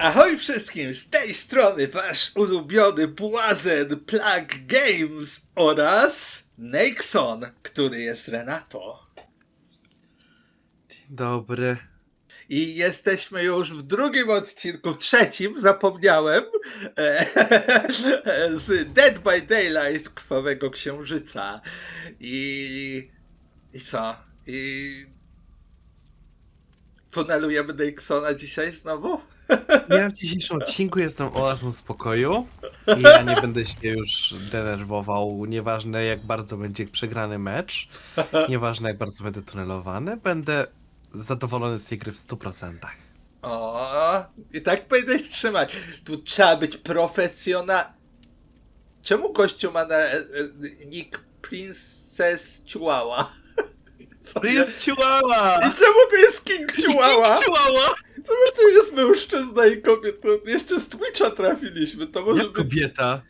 Ahoj wszystkim, z tej strony wasz ulubiony Błazen Plug Games oraz Nexon, który jest Renato. Dzień dobry. I jesteśmy już w drugim odcinku, trzecim, zapomniałem, e, z Dead by Daylight Krwawego Księżyca. I... i co? I... Tunelujemy Nexona dzisiaj znowu? Ja w dzisiejszym odcinku jestem oazą spokoju i ja nie będę się już denerwował, nieważne jak bardzo będzie przegrany mecz, nieważne jak bardzo będę tunelowany, będę zadowolony z tej gry w 100%. O, i tak powinieneś trzymać. Tu trzeba być profesjonal. Czemu gościu ma na e, nick Princess Chihuahua? Prince Chihuahua! I czemu tu jest King Chihuahua? King Chihuahua! Czemu tu jest mężczyzna i kobieta? Jeszcze z Twitcha trafiliśmy, to może Jak być... kobieta?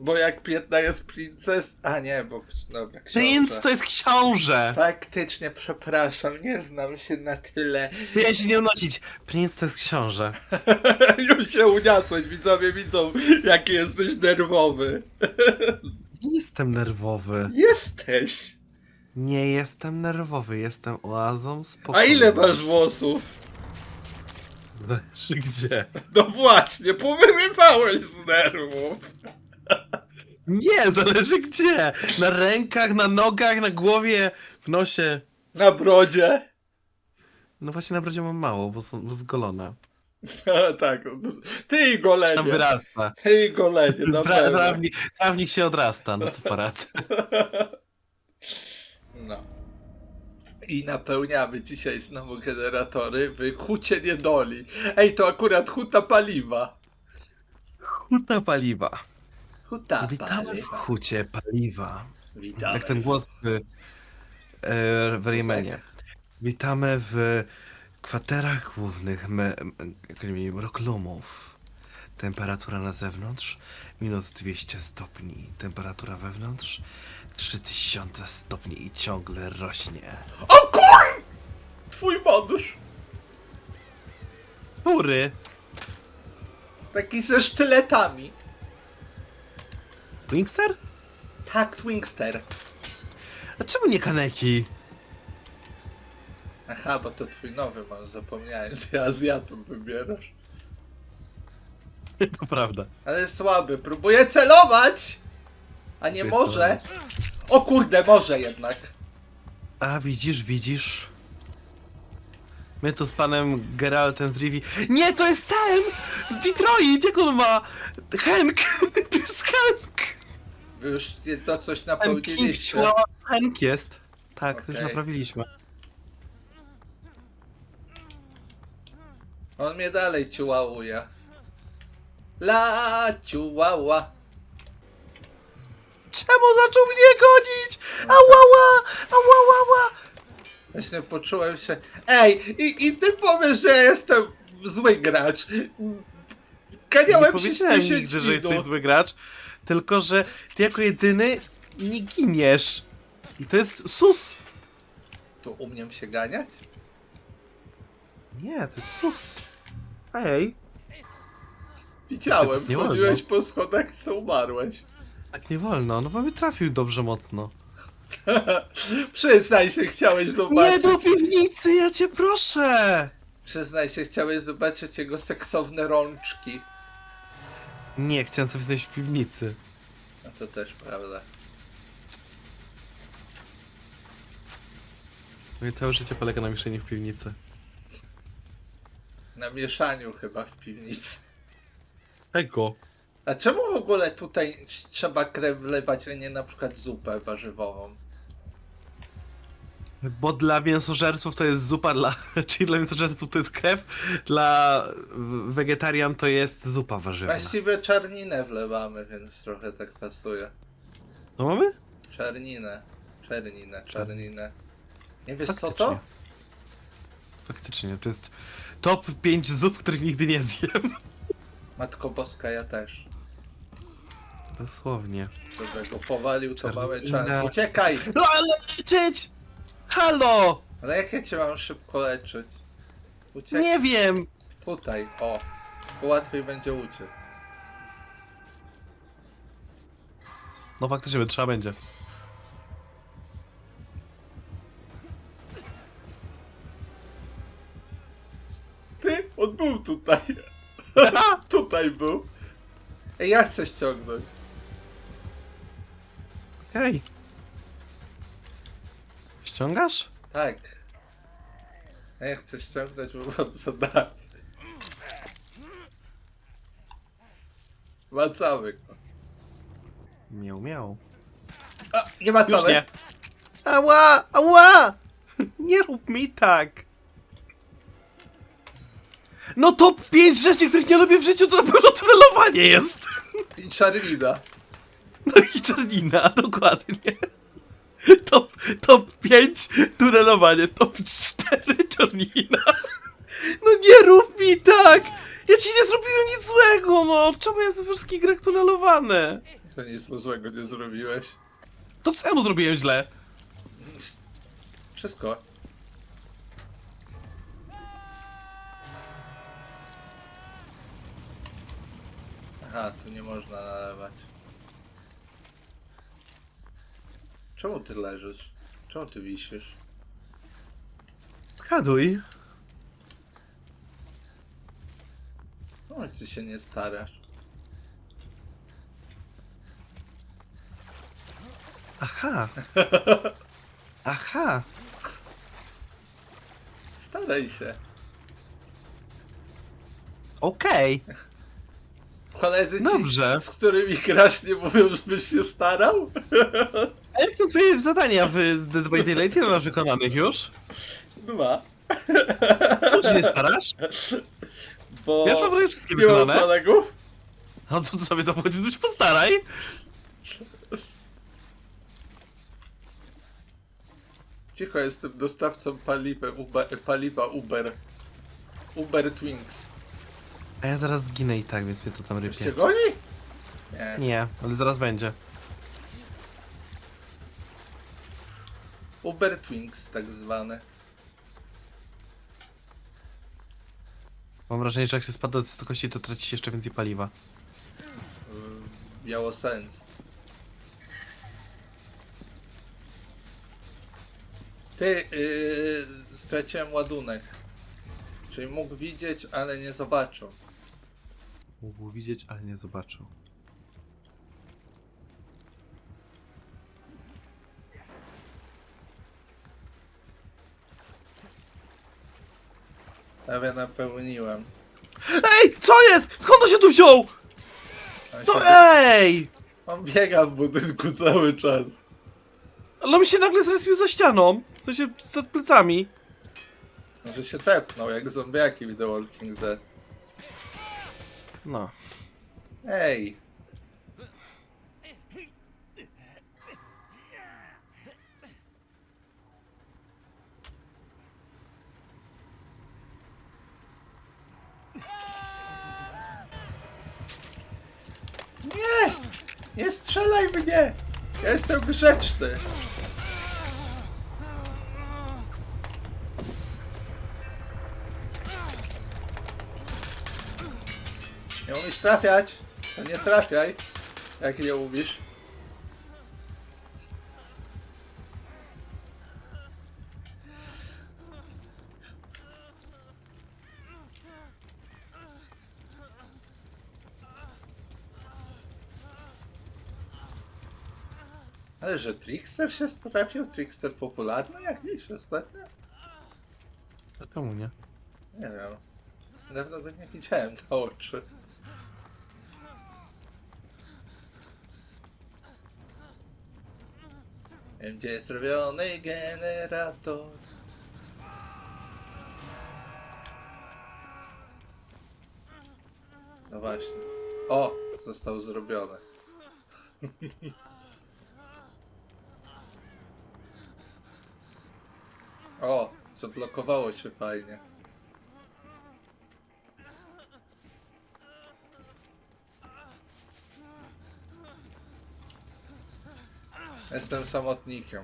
Bo jak piętna jest Princess... A nie, bo... Dobra, Prince książę. to jest książę! Faktycznie, przepraszam, nie znam się na tyle. Ja się nie unosić. Prince to jest książę. Już się uniosłeś, widzowie widzą, jaki jesteś nerwowy. Nie jestem nerwowy. Jesteś! Nie jestem nerwowy, jestem oazą. A ile masz włosów? Zależy gdzie. No właśnie, powyrywałeś z nerwów. Nie, zależy gdzie. Na rękach, na nogach, na głowie, w nosie. Na brodzie. No właśnie na brodzie mam mało, bo są bo zgolone. A, tak, ty i Tam golenie. wyrasta. Ty i golenie, na Tra, pewno. trawnik, trawnik się odrasta, no co poradzę. I napełniamy dzisiaj znowu generatory w hucie niedoli. Ej, to akurat huta paliwa. Huta paliwa. Huta Witamy w paliwa. hucie paliwa. Witamy. Jak ten głos w, e, w Raymanie. Witamy w kwaterach głównych me, me, Roklumów. Temperatura na zewnątrz minus 200 stopni. Temperatura wewnątrz 3000 stopni i ciągle rośnie. O kur... Twój mądrz. Który? Taki ze sztyletami. Wingster? Tak, Twingster. A czemu nie kaneki? Aha, bo to twój nowy masz, zapomniałem. Ty Azjatą wybierasz. To prawda. Ale słaby, próbuję celować! A nie Próbuję może. O kurde, może jednak. A widzisz, widzisz? My tu z panem Geraltem z Rivi. Nie, to jest ten! Z Detroit! Jak on ma? Hank! To jest Hank! Wy już to coś Ten King napełniliście. Hank jest. Tak, to już Okej. naprawiliśmy. On mnie dalej ciułałuje. La ciułała. Czemu zaczął mnie gonić? Ałała! Ałała! Właśnie poczułem się. Ej, i, i ty powiesz, że ja jestem zły gracz. Nie Kaniałem się powiedziałem 10 nigdy, że minut. jesteś zły gracz, tylko że ty jako jedyny nie giniesz. I to jest sus. Tu umiem się ganiać? Nie, to jest sus. Ej. Widziałem, Nie wolno. chodziłeś po schodach i co umarłeś. Tak nie wolno, no bo mi trafił dobrze mocno. Przyznaj się, chciałeś Nie zobaczyć. do piwnicy, ja cię proszę! Przyznaj się, chciałeś zobaczyć jego seksowne rączki. Nie, chciałem sobie znaleźć w piwnicy. No to też prawda. Moje całe życie polega na mieszaniu w piwnicy. Na mieszaniu chyba w piwnicy. Ego. A czemu w ogóle tutaj trzeba krew wlewać, a nie na przykład zupę warzywową? Bo dla mięsożerców to jest zupa dla... Czyli dla mięsożerców to jest krew, dla wegetarian to jest zupa warzywna. Właściwie czarninę wlewamy, więc trochę tak pasuje. No mamy? Czarninę. Czerninę, czarninę. Nie wiesz co Faktycznie. to? Faktycznie, to jest top 5 zup, których nigdy nie zjem. Matko Boska, ja też. Dosłownie. Dobrego powalił to małe Czarnina. czas. Uciekaj! No ale leczyć! Halo! Ale jak ja cię mam szybko leczyć? Uciekaj. Nie wiem! Tutaj, o. Bo łatwiej będzie uciec. No faktycznie, trzeba będzie. Ty, on był tutaj. tutaj był. Ej, ja chcę ściągnąć. Okej. Ściągasz? Tak. Ja chcę ściągnąć, bo mam zadanie. Wracamy go. Miał, miał. A, nie ma Już nie. Ała! Ała! Nie rób mi tak! No top 5 rzeczy, których nie lubię w życiu, to na pewno tunelowanie jest! I Charlina. No i czarnina, dokładnie. Top, top 5 tunelowanie, top 4 czarnina. No nie rób mi tak! Ja ci nie zrobiłem nic złego, no! Czemu jest we wszystkich grach tunelowane? To nic mu złego nie zrobiłeś. To co ja mu zrobiłem źle? Wszystko. Aha, tu nie można nalewać. Czemu ty leżysz? Czemu ty wisisz? Zgaduj. No, ty się nie starasz. Aha. Aha. Staraj się. Okej. Koledzy ci, Dobrze. z którymi grasz, nie mówią, żebyś się starał? A jak tam twoje zadania w Dead by Daylight? Ile masz wykonanych już? Dwa. To czy nie starasz? Bo Ja już mam prawie wszystkie nie mam wykonane. kolegów. No to sobie to powiedzieć, to się postaraj. Cicho, jestem dostawcą paliwa Uber. Paliwa Uber. Uber Twinks. A ja zaraz zginę i tak, więc mnie to tam Już cię rypie. goni? Nie. Nie, ale zaraz będzie. Uber Twinks tak zwane. Mam wrażenie, że jak się spada z wysokości, to traci się jeszcze więcej paliwa. Yy, Miało sens. Ty, yy, straciłem ładunek. Czyli mógł widzieć, ale nie zobaczył. Mógł widzieć, ale nie zobaczył. Prawie napełniłem. Ej, co jest? Skąd on się tu wziął? On, No się, ej! on biega w budynku cały czas. Ale on mi się nagle zrespił za ścianą. W sensie, przed plecami. Może się tepnął, jak zombiaki w The Walking Dead. No. Ej! Nie! Nie strzelaj mnie! Ja jestem grzeczny! Umiesz trafiać? To nie trafiaj, jak nie umiesz. Ale że Trickster się trafił? Trickster popularny jakiś ostatnio? A czemu nie? Nie wiem. Dawno go nie widziałem na oczy. Gdzie jest robiony generator. No właśnie. O! Został zrobiony. O! Zablokowało się fajnie. Jestem samotnikiem.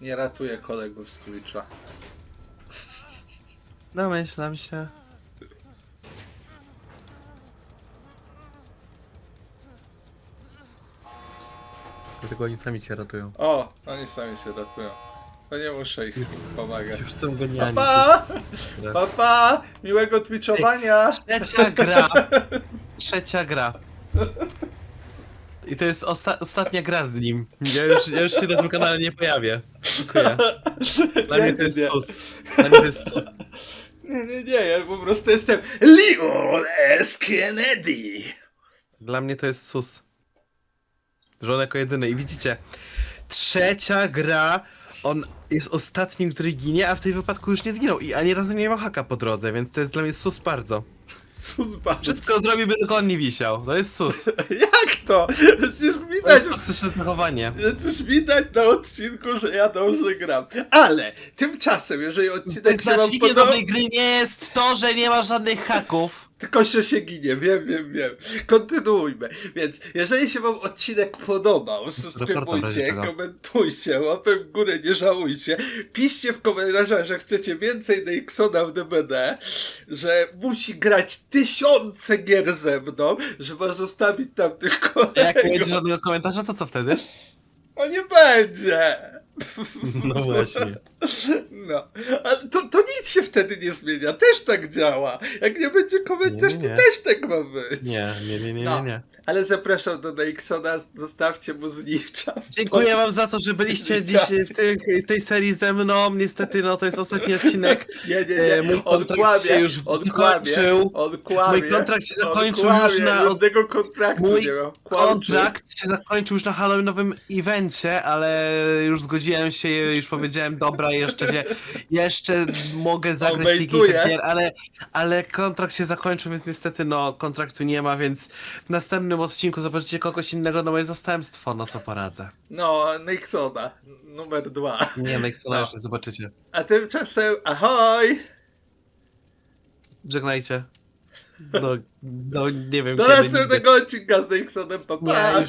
Nie ratuję kolegów z Twitcha. Domyślam się. Dlatego oni sami cię ratują. O, oni sami się ratują. To nie muszę ich pomagać. Już są genialni. Papa! Tak. Papa! Miłego twitchowania! Trzecia gra! Trzecia gra. I to jest osta ostatnia gra z nim. Ja już, ja już się na tym kanale nie pojawię. Dziękuję. Dla Nie, mnie to jest nie. sus. Dla mnie to jest sus. Nie, nie, nie, ja po prostu jestem Leon S. Kennedy! Dla mnie to jest sus. Żon jako jedyny. I widzicie, trzecia gra, on jest ostatnim, który ginie, a w tym wypadku już nie zginął. I ani razu nie miał haka po drodze, więc to jest dla mnie sus bardzo. Sus bardzo. Wszystko zrobiłby, tylko on nie wisiał. To jest sus. Jak to? Przecież To widać, jest toksyczne zachowanie. przecież widać na odcinku, że ja dobrze gram. Ale tymczasem, jeżeli odcinek się wam Znacznikiem podoba... dobrej gry nie jest to, że nie ma żadnych haków. Tylko się się ginie, wiem, wiem, wiem. Kontynuujmy. Więc jeżeli się wam odcinek podobał, subskrybujcie, komentujcie, łapę w górę, nie żałujcie. Piszcie w komentarzach, że chcecie więcej Nixona w DBD, że musi grać tysiące gier ze mną, że ma zostawić tam tych A jak nie będzie kolegów. żadnego komentarza, to co wtedy? O nie będzie! No właśnie. No, ale to, to nic się wtedy nie zmienia, też tak działa. Jak nie będzie komentarz, Nie, nie, to nie. też tak ma być. Nie, nie, nie, nie, No. nie, nie. Ale zapraszam do Nixona, zostawcie mu znicza. Dziękuję wam za to, że byliście dziś w tej, tej serii ze mną. Niestety, no to jest ostatni odcinek. Nie, nie, E, nie, mój on kontrakt kłamie, się już zakończył. on kłamie. Mój kontrakt się zakończył kłamie, już na- żadnego kontraktu Mój nie ma. Kłamczy. Kontrakt się zakończył już na Halloweenowym evencie, ale już się, już powiedziałem, dobra, jeszcze się, jeszcze mogę zagrać gier, ale, ale kontrakt się zakończył, więc niestety no, kontraktu nie ma, więc w następnym odcinku zobaczycie kogoś innego na moje zastępstwo, no co poradzę. No, Nixona, numer dwa. Nie, Nexona No. jeszcze zobaczycie. A tymczasem, ahoj! Żegnajcie. No, no nie wiem Do następnego odcinka z Nixonem, pa, pa, Nie.